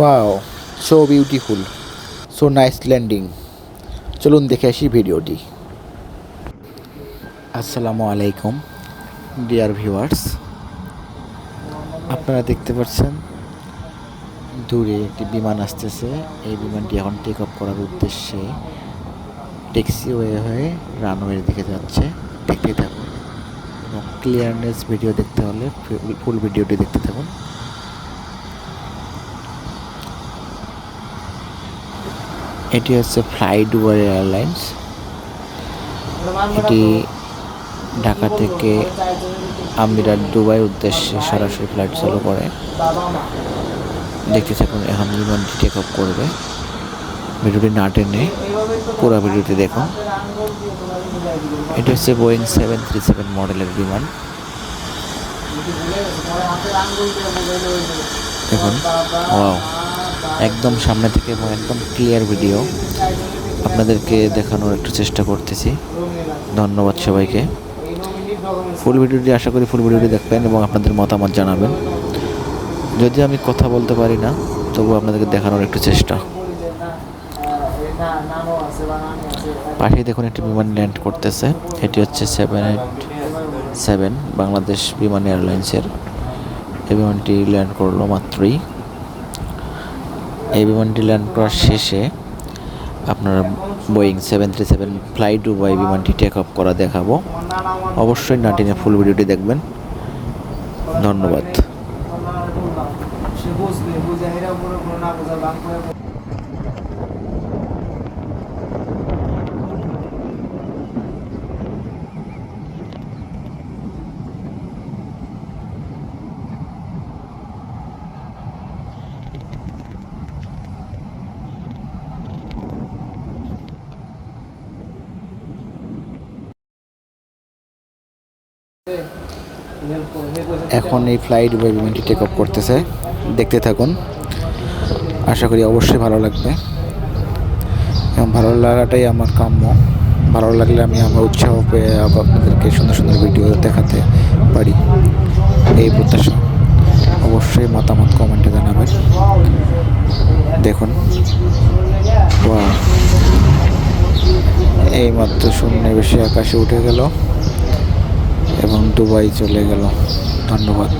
Wow so beautiful so nice landing চলুন দেখে আসি ভিডিওটি। আসসালামু আলাইকুম ডিয়ার ভিউয়ার্স আপনারা দেখতে পাচ্ছেন, দূরে একটি বিমান আসতেছে। এই বিমানটি এখন টেক অফ করার উদ্দেশ্যে ট্যাক্সি ওয়ে হয়ে রানওয়ের দিকে যাচ্ছে। দেখতে থাকুন। এবং ক্লিয়ারনেস ভিডিও দেখতে হলে ফুল ভিডিওটি দেখতে থাকুন। এটি হচ্ছে ফ্লাইট ডুবার এয়ারলাইন্স। এটি ঢাকা থেকে আমিরাত দুবাই উদ্দেশ্যে সরাসরি ফ্লাইট চালু করে। দেখতে থাকুন, এখন বিমানটি টেক অফ করবে। ভিডিওটি না টেনে পুরো ভিডিওটি দেখুন। এটি হচ্ছে বোয়িং সেভেন থ্রি সেভেন মডেলের বিমান। দেখুন ওয়াও একদম সামনে থেকে এবং একদম ক্লিয়ার ভিডিও আপনাদেরকে দেখানোর একটু চেষ্টা করতেছি। ধন্যবাদ সবাইকে। ফুল ভিডিওটি আশা করি ফুল ভিডিওটি দেখবেন এবং আপনাদের মতামত জানাবেন। যদি আমি কথা বলতে পারি না, তবু আপনাদেরকে দেখানোর একটু চেষ্টা। পাশেই দেখুন একটি বিমান ল্যান্ড করতেছে। এটি হচ্ছে সেভেন এইট সেভেন বাংলাদেশ বিমান এয়ারলাইন্সের এই বিমানটি ল্যান্ড করল মাত্রই। এই বিমানটি ল্যান্ড করার শেষে আপনারা Boeing seven three seven flydubai বিমানটি টেক অফ করা দেখাবো। অবশ্যই নাটিনে ফুল ভিডিওটি দেখবেন। ধন্যবাদ সে বুঝবে বুঝে হেরা উপরে কোনো না বোঝা বাং করে এখন এই ফ্লাইট দুবাই বিমানটি টেক অফ করতেছে। দেখতে থাকুন। আশা করি অবশ্যই ভালো লাগবে। এবং ভালো লাগাটাই আমার কাম্য। ভালো লাগলে আমি আমার উৎসাহ পেয়ে আপনাদেরকে সুন্দর সুন্দর ভিডিও দেখাতে পারি। এই প্রত্যাশা। অবশ্যই মতামত কমেন্টে জানাবেন। দেখুন! এই মাত্র শূন্য বেশি আকাশে উঠে গেল। এবং দুবাই চলে গেল। ধন্যবাদ।